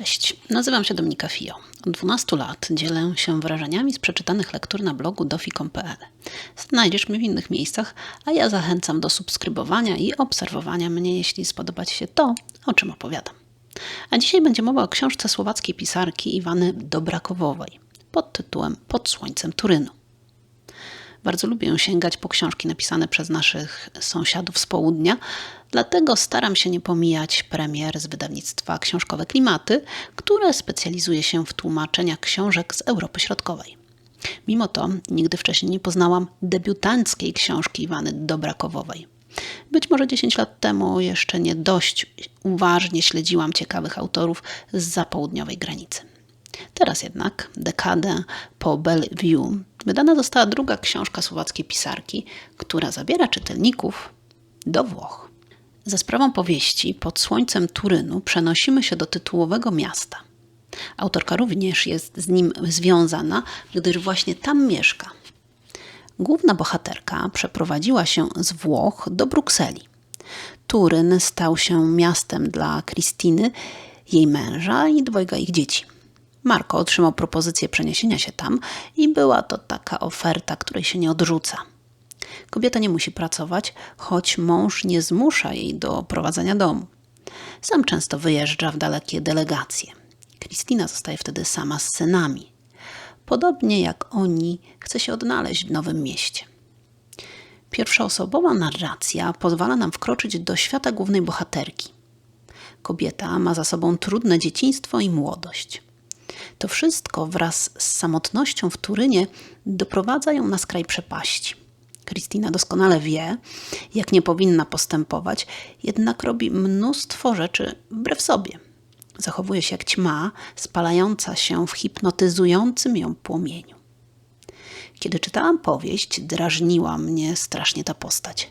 Cześć, nazywam się Dominika Fio. Od 12 lat dzielę się wrażeniami z przeczytanych lektur na blogu dofi.pl. Znajdziesz mnie w innych miejscach, a ja zachęcam do subskrybowania i obserwowania mnie, jeśli spodoba Ci się to, o czym opowiadam. A dzisiaj będzie mowa o książce słowackiej pisarki Iwany Dobrakowowej pod tytułem Pod słońcem Turynu. Bardzo lubię sięgać po książki napisane przez naszych sąsiadów z południa, dlatego staram się nie pomijać premier z wydawnictwa Książkowe Klimaty, które specjalizuje się w tłumaczeniach książek z Europy Środkowej. Mimo to nigdy wcześniej nie poznałam debiutanckiej książki Iwany Dobrakowowej. Być może 10 lat temu jeszcze nie dość uważnie śledziłam ciekawych autorów z zapołudniowej granicy. Teraz jednak, dekadę po Bellevue, wydana została druga książka słowackiej pisarki, która zabiera czytelników do Włoch. Za sprawą powieści Pod słońcem Turynu przenosimy się do tytułowego miasta. Autorka również jest z nim związana, gdyż właśnie tam mieszka. Główna bohaterka przeprowadziła się z Włoch do Brukseli. Turyn stał się miastem dla Kristiny, jej męża i dwojga ich dzieci. Marko otrzymał propozycję przeniesienia się tam i była to taka oferta, której się nie odrzuca. Kobieta nie musi pracować, choć mąż nie zmusza jej do prowadzenia domu. Sam często wyjeżdża w dalekie delegacje. Kristina zostaje wtedy sama z synami. Podobnie jak oni, chce się odnaleźć w nowym mieście. Pierwszoosobowa narracja pozwala nam wkroczyć do świata głównej bohaterki. Kobieta ma za sobą trudne dzieciństwo i młodość. To wszystko wraz z samotnością w Turynie doprowadza ją na skraj przepaści. Kristina doskonale wie, jak nie powinna postępować, jednak robi mnóstwo rzeczy wbrew sobie. Zachowuje się jak ćma, spalająca się w hipnotyzującym ją płomieniu. Kiedy czytałam powieść, drażniła mnie strasznie ta postać.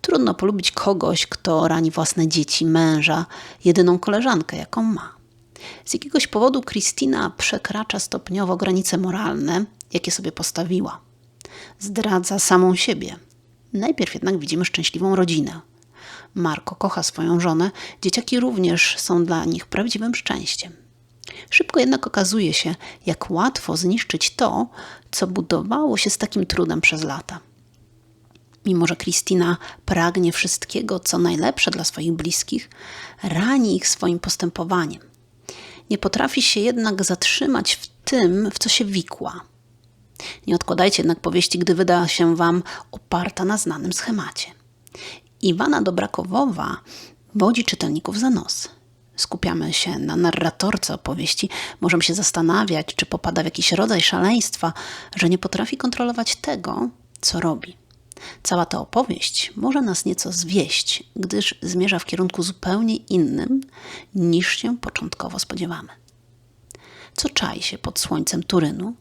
Trudno polubić kogoś, kto rani własne dzieci, męża, jedyną koleżankę, jaką ma. Z jakiegoś powodu Kristina przekracza stopniowo granice moralne, jakie sobie postawiła. Zdradza samą siebie. Najpierw jednak widzimy szczęśliwą rodzinę. Marko kocha swoją żonę, dzieciaki również są dla nich prawdziwym szczęściem. Szybko jednak okazuje się, jak łatwo zniszczyć to, co budowało się z takim trudem przez lata. Mimo, że Kristina pragnie wszystkiego, co najlepsze dla swoich bliskich, rani ich swoim postępowaniem – nie potrafi się jednak zatrzymać w tym, w co się wikła. Nie odkładajcie jednak powieści, gdy wyda się wam oparta na znanym schemacie. Iwana Dobrakowowa wodzi czytelników za nos. Skupiamy się na narratorce opowieści, możemy się zastanawiać, czy popada w jakiś rodzaj szaleństwa, że nie potrafi kontrolować tego, co robi. Cała ta opowieść może nas nieco zwieść, gdyż zmierza w kierunku zupełnie innym niż się początkowo spodziewamy. Co czai się pod słońcem Turynu?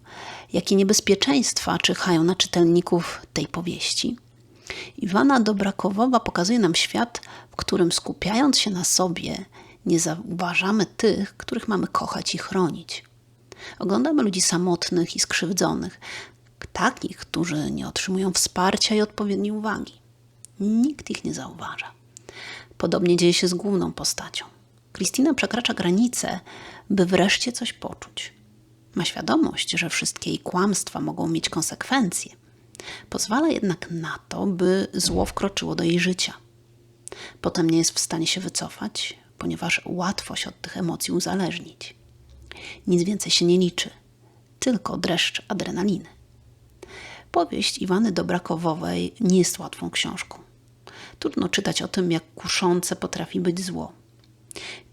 Jakie niebezpieczeństwa czyhają na czytelników tej powieści? Iwana Dobrakowowa pokazuje nam świat, w którym skupiając się na sobie, nie zauważamy tych, których mamy kochać i chronić. Oglądamy ludzi samotnych i skrzywdzonych, takich, którzy nie otrzymują wsparcia i odpowiedniej uwagi. Nikt ich nie zauważa. Podobnie dzieje się z główną postacią. Kristina przekracza granicę, by wreszcie coś poczuć. Ma świadomość, że wszystkie jej kłamstwa mogą mieć konsekwencje. Pozwala jednak na to, by zło wkroczyło do jej życia. Potem nie jest w stanie się wycofać, ponieważ łatwo się od tych emocji uzależnić. Nic więcej się nie liczy, tylko dreszcz adrenaliny. Powieść Iwany Dobrakowowej nie jest łatwą książką. Trudno czytać o tym, jak kuszące potrafi być zło.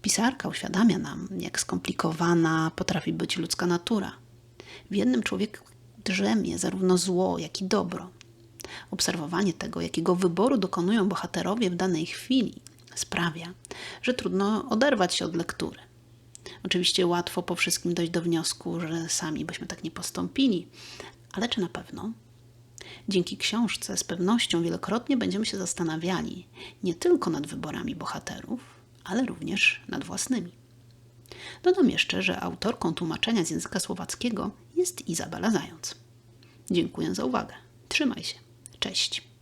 Pisarka uświadamia nam, jak skomplikowana potrafi być ludzka natura. W jednym człowieku drzemie zarówno zło, jak i dobro. Obserwowanie tego, jakiego wyboru dokonują bohaterowie w danej chwili, sprawia, że trudno oderwać się od lektury. Oczywiście łatwo po wszystkim dojść do wniosku, że sami byśmy tak nie postąpili, ale czy na pewno? Dzięki książce z pewnością wielokrotnie będziemy się zastanawiali nie tylko nad wyborami bohaterów, ale również nad własnymi. Dodam jeszcze, że autorką tłumaczenia z języka słowackiego jest Izabela Zając. Dziękuję za uwagę. Trzymaj się. Cześć.